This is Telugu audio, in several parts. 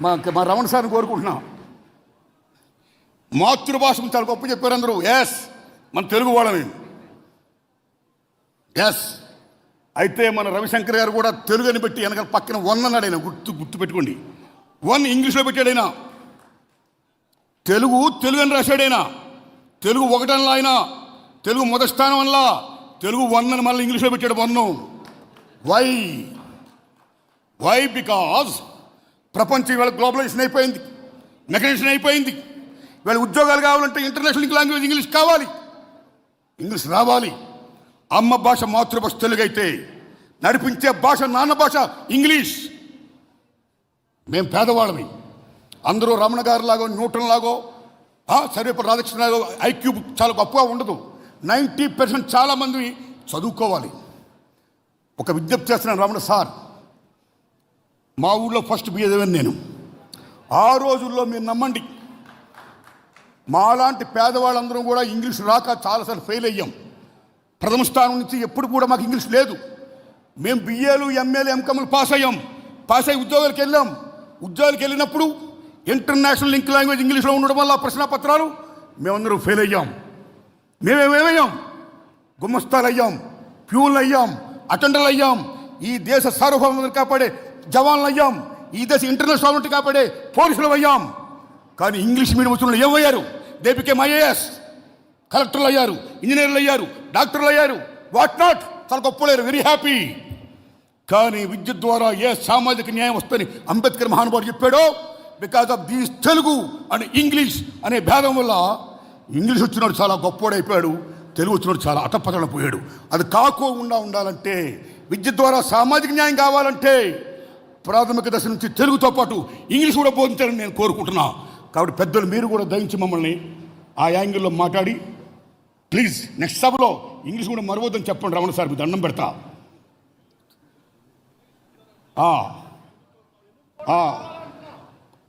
మా మా రమణ సార్ని కోరుకుంటున్నాం. మాతృభాష చాలా గొప్ప చెప్పారు అందరూ. ఎస్ మన తెలుగు వాళ్ళని. ఎస్ అయితే మన రవిశంకర్ గారు కూడా తెలుగు అని పెట్టి వెనకాల పక్కన వన్ అన్నాడు ఆయన గుర్తు గుర్తు పెట్టుకోండి. వన్ ఇంగ్లీష్లో పెట్టాడు ఆయన. తెలుగు తెలుగు అని రాశాడు ఆయన. తెలుగు ఒకటనలా ఆయన. తెలుగు మొదటి స్థానం అనలా. తెలుగు వన్ అని మళ్ళీ ఇంగ్లీష్లో పెట్టాడు వన్ వై వై బికాజ్ ప్రపంచం ఇవాళ గ్లోబలైజేషన్ అయిపోయింది. మెకనైజేషన్ అయిపోయింది. ఇవాళ ఉద్యోగాలు కావాలంటే ఇంటర్నేషనల్ లాంగ్వేజ్ ఇంగ్లీష్ కావాలి. ఇంగ్లీష్ రావాలి. అమ్మ భాష మాతృభాష తెలుగు అయితే నడిపించే భాష నాన్న భాష ఇంగ్లీష్. మేము పేదవాళ్ళమి. అందరూ రమణ గారు లాగో న్యూటన్ లాగో సర్వేపల్లి రాధాకృష్ణ లాగో ఐక్యూ చాలా గొప్పగా ఉండదు. నైంటీ పర్సెంట్ చాలామంది చదువుకోవాలి. ఒక విజ్ఞప్తి చేస్తున్నాను రమణ సార్. మా ఊళ్ళో ఫస్ట్ బియ్యదేవని నేను. ఆ రోజుల్లో మీరు నమ్మండి. మాలాంటి పేదవాళ్ళందరం కూడా ఇంగ్లీష్ రాక చాలాసార్లు ఫెయిల్ అయ్యాం. ప్రథమ స్థానం నుంచి ఎప్పుడు కూడా మాకు ఇంగ్లీష్ లేదు. మేము బిఏలు ఎంఏలు ఎంకమ్లు పాస్ అయ్యాం. పాస్ అయ్యి ఉద్యోగాలకు వెళ్ళాం. ఉద్యోగాలకు వెళ్ళినప్పుడు ఇంటర్నేషనల్ లింక్ లాంగ్వేజ్ ఇంగ్లీష్లో ఉండడం వల్ల ప్రశ్న పత్రాలు మేమందరం ఫెయిల్ అయ్యాం. మేమేమేమయ్యాం గుమ్మస్తాలు అయ్యాం ప్యూన్లు అయ్యాం అటెండర్లు అయ్యాం ఈ దేశ సార్వభౌమం కాపాడే జవాన్లు అయ్యాం. ఈ దేశ ఇంటర్నల్ సాల్వెంట్ కాపాడే పోలీసులు అయ్యాం. కానీ ఇంగ్లీష్ మీడియం వచ్చిన ఏమయ్యారు? దే బికేమ్ ఐఏఎస్ కలెక్టర్లు అయ్యారు. ఇంజనీర్లు అయ్యారు. డాక్టర్లు అయ్యారు. వాట్ నాట్ చాలా గొప్పలేరు వెరీ హ్యాపీ కానీ విద్య ద్వారా ఏ సామాజిక న్యాయం వస్తుందని అంబేద్కర్ మహానుభావుడు చెప్పాడో because of these Telugu and English అనే భేదం వల్ల ఇంగ్లీష్ వచ్చినాడు చాలా గొప్పోడైపోయాడు తెలుగు వచ్చినాడు చాలా అటపతన పోయాడు. అది కాకుండా ఉండాలంటే విద్య ద్వారా సామాజిక న్యాయం కావాలంటే ప్రాథమిక దశ నుంచి తెలుగుతో పాటు ఇంగ్లీష్ కూడా బోధించాలని నేను కోరుకుంటున్నా. కాబట్టి పెద్దలు మీరు కూడా దయించి మమ్మల్ని ఆ యాంగిల్లో మాట్లాడి ప్లీజ్ నెక్స్ట్ సభలో ఇంగ్లీష్ కూడా మరవద్దని చెప్పండి రమణ సార్ మీ దండం పెడతా.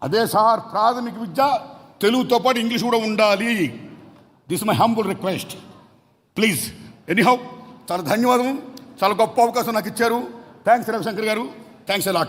అదే సార్ ప్రాథమిక విద్య తెలుగుతో పాటు ఇంగ్లీష్ కూడా ఉండాలి. This my humble request please anyhow చాలా ధన్యవాదం చాలా గొప్ప అవకాశం నాకు ఇచ్చారు. థ్యాంక్స్ రవిశంకర్ గారు. థ్యాంక్స్ ఎలా